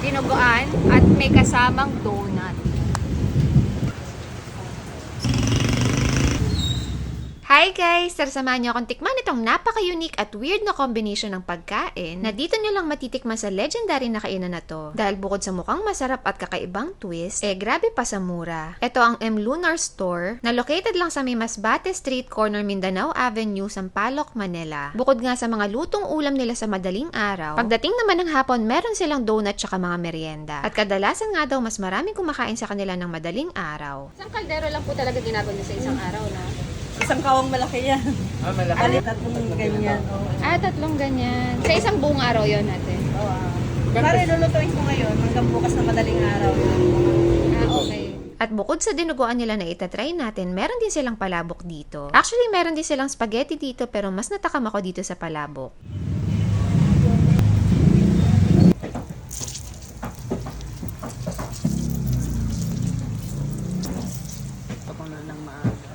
dinuguan, at may kasamang donut. Hi guys! Tara samahan niyo akong tikman itong napaka-unique at weird na combination ng pagkain na dito niyo lang matitikman sa legendary na kainan na to. Dahil bukod sa mukhang masarap at kakaibang twist, eh grabe pa sa mura. Ito ang M. Lunar Store na located lang sa may Masbate Street, corner Mindanao Avenue, Sampaloc, Manila. Bukod nga sa mga lutong ulam nila sa madaling araw, pagdating naman ng hapon, meron silang donut tsaka mga merienda. At kadalasan nga daw mas maraming kumakain sa kanila ng madaling araw. Isang kaldero lang po talaga ginagawa sa isang araw, no? Isang kawang malaki yan. Ah, malaki. Alit at mong ganyan. Oh. Ah, tatlong ganyan. Sa isang buong araw yon natin. Oh, ah. Pare, lulutuin ko ngayon hanggang bukas na madaling araw. Ah, okay. At bukod sa dinuguan nila na itatry natin, meron din silang palabok dito. Actually, meron din silang spaghetti dito pero mas natakam ako dito sa palabok. Ako na ng maaga.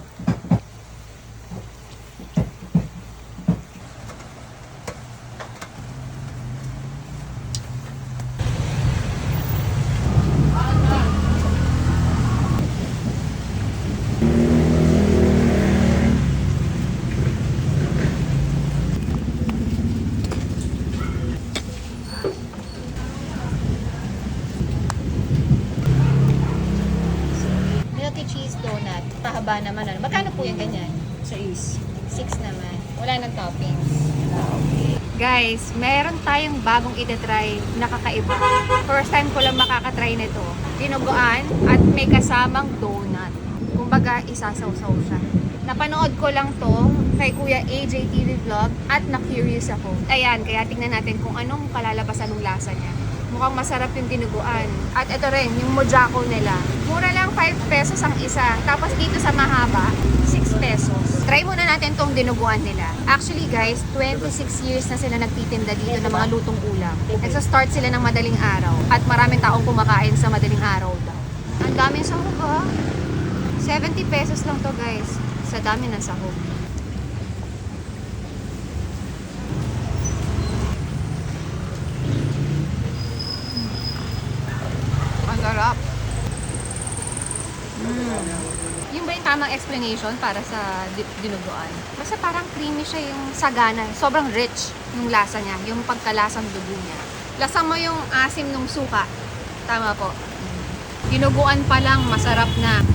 Milky cheese Pahaba naman. Ano. Magkano po yung ganyan? Sa is. Six naman. Wala nang toppings. Guys, meron tayong bagong itatry na kakaiba. First time ko lang makakatry nito. Dinuguan at may kasamang donut. Kumbaga, isasaw-saw siya. Napanood ko lang to kay Kuya AJ TV Vlog at na-curious ako. Ayan, kaya tingnan natin kung anong kalalabasan ng lasa niya. Mukhang masarap yung dinuguan. At ito rin, yung mojako nila. Mura lang 5 pesos ang isa. Tapos dito sa mahaba, 6 pesos. Try muna natin tong dinuguan nila. Actually guys, 26 years na sila nagtitinda dito ng mga lutong ulam. Nagsa-start sila ng madaling araw. At maraming taong kumakain sa madaling araw daw. Ang daming sahog ah. 70 pesos lang to guys. Sa dami ng sahog. Ang sarap. Mm. Yung ba yung tamang explanation para sa di- dinuguan? Basta parang creamy siya yung sagana. Sobrang rich yung lasa niya, yung pagkalasang dugo niya. Lasa mo yung asim ng suka. Tama po. Dinuguan pa lang, masarap na.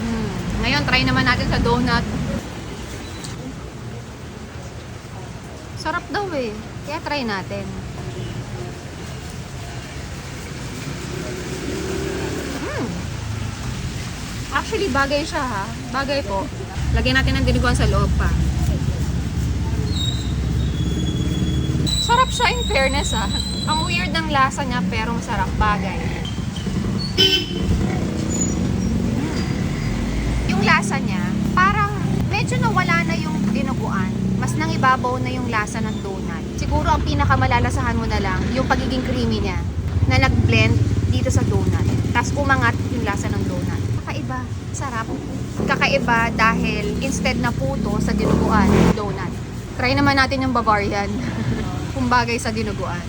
Mm. Ngayon, try naman natin sa donut. Sarap daw eh. Kaya try natin. Mm. Actually, bagay siya ha. Bagay po. Lagyan natin ng dinuguan sa loob pa. Sarap siya in fairness ha. Ang weird ng lasa niya pero masarap. Bagay. Yung lasa niya, parang medyo nawala na yung dinuguan. Mas nangibabaw na yung lasa ng donut. Siguro ang pinakamalalasahan mo na lang, yung pagiging creamy niya na nag-blend dito sa donut. Tapos umangat yung lasa ng donut. Kakaiba. Sarap. Kakaiba dahil instead na puto sa dinuguan, donut. Try naman natin yung Bavarian. Kung bagay sa dinuguan.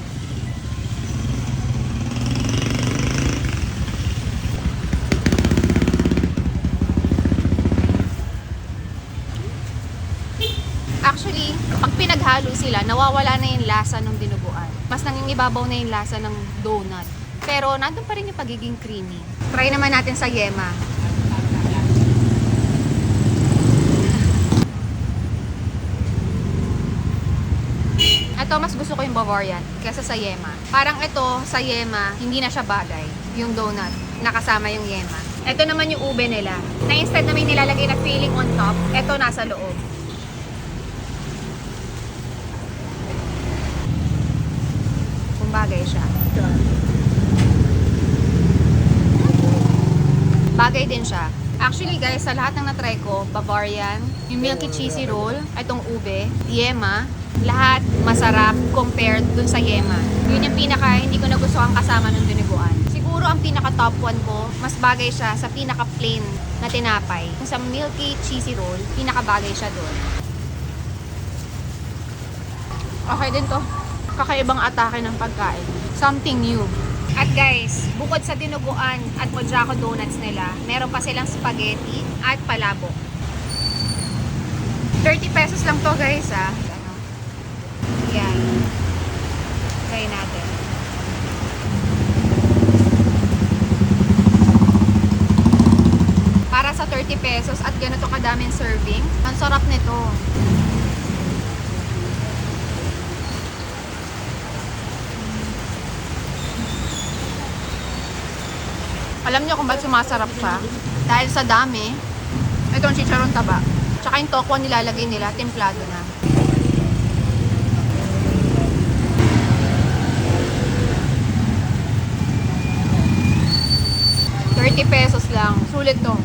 Actually, pag pinaghalo sila, nawawala na yung lasa ng dinuguan. Mas nangingibabaw na yung lasa ng donut. Pero nandun pa rin yung pagiging creamy. Try naman natin sa yema. Ito, mas gusto ko yung Bavarian kesa sa yema. Parang ito, sa yema, hindi na siya bagay. Yung donut, nakasama yung yema. Ito naman yung ube nila. Na instead na may nilalagay na filling on top, ito nasa loob. Kung bagay siya. Bagay din siya. Actually guys, sa lahat ng natry ko, Bavarian, yung milky cheesy roll, itong ube, yema, lahat masarap compared dun sa yema. Yun yung pinaka hindi ko nagustuhan kasama ng dinuguan. Siguro ang pinaka top one ko, mas bagay siya sa pinaka plain na tinapay. Sa milky cheesy roll, pinaka bagay siya doon. Okay din to. Kakaibang atake ng pagkain. Something new. At guys, bukod sa dinuguan at Mojako donuts nila, meron pa silang spaghetti at palabok. 30 pesos lang to guys ah. Ano? Yan. Try natin. Para sa 30 pesos at ganito kadaming serving, ang sarap nito. Alam niyo kung ba't sumasarap siya? Dahil sa dami, itong chicharon taba. Tsaka yung tokwa nilalagay nila, templado na. $30 pesos lang. Sulit to.